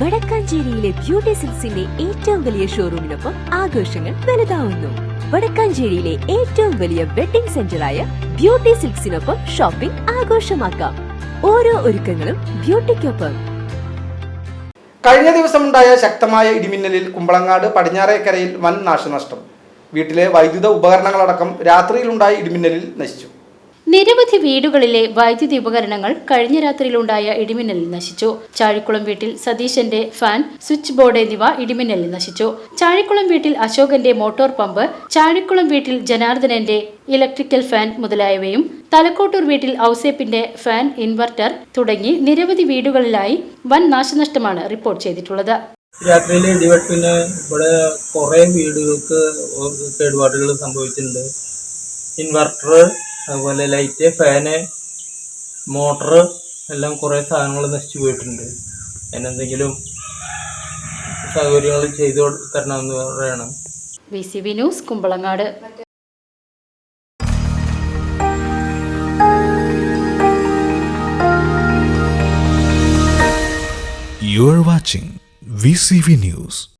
വടക്കാഞ്ചേരിയിലെ beauty സിൽസിന്റെ ഏറ്റവും വലിയ ഷോറൂമിനൊപ്പം ആഘോഷങ്ങൾ വലുതാവുന്നു. വടക്കാഞ്ചേരിയിലെ ഏറ്റവും വലിയ വെഡിംഗ് സെന്ററായ ബ്യൂട്ടി സിൽക്സിനൊപ്പം ഷോപ്പിംഗ് ആഘോഷമാക്കാം. ഓരോ ഒരുക്കങ്ങളും ബ്യൂട്ടിക്കൊപ്പം. കഴിഞ്ഞ ദിവസമുണ്ടായ ശക്തമായ ഇടിമിന്നലിൽ കുമ്പളങ്ങാട് പടിഞ്ഞാറേക്കരയിൽ വൻ നാശനഷ്ടം. വീട്ടിലെ വൈദ്യുത ഉപകരണങ്ങളടക്കം രാത്രിയിലുണ്ടായ ഇടിമിന്നലിൽ നശിച്ചു. നിരവധി വീടുകളിലെ വൈദ്യുതി ഉപകരണങ്ങൾ കഴിഞ്ഞ രാത്രിയിലുണ്ടായ ഇടിമിന്നലിൽ നശിച്ചു. ചാഴിക്കുളം വീട്ടിൽ സതീശന്റെ ഫാൻ സ്വിച്ച് ബോർഡ് എന്നിവ ഇടിമിന്നലിൽ നശിച്ചു. ചാഴിക്കുളം വീട്ടിൽ അശോകന്റെ മോട്ടോർ പമ്പ് ചാഴിക്കുളം വീട്ടിൽ ജനാർദ്ദനന്റെ ഇലക്ട്രിക്കൽ ഫാൻ മുതലായവയും തലക്കോട്ടൂർ വീട്ടിൽ ഔസേപ്പിന്റെ ഫാൻ ഇൻവെർട്ടർ തുടങ്ങി നിരവധി വീടുകളിലായി വൻ നാശനഷ്ടമാണ് റിപ്പോർട്ട് ചെയ്തിട്ടുള്ളത്. രാത്രിയിൽ ഇടിവെട്ടിന് ഇവിടെ കുറേ വീടുകൾക്ക് കേടുപാടുകൾ സംഭവിച്ചിട്ടുണ്ട്. ഇൻവെർട്ടർ അതുപോലെ ലൈറ്റ് ഫാന് മോട്ടർ എല്ലാം കുറേ സാധനങ്ങൾ നശിച്ചു പോയിട്ടുണ്ട്. അതിനെന്തെങ്കിലും സൗകര്യങ്ങൾ ചെയ്തു തരണമെന്ന് പറയണം. V C V news Kumbalangad. You are watching VCV News.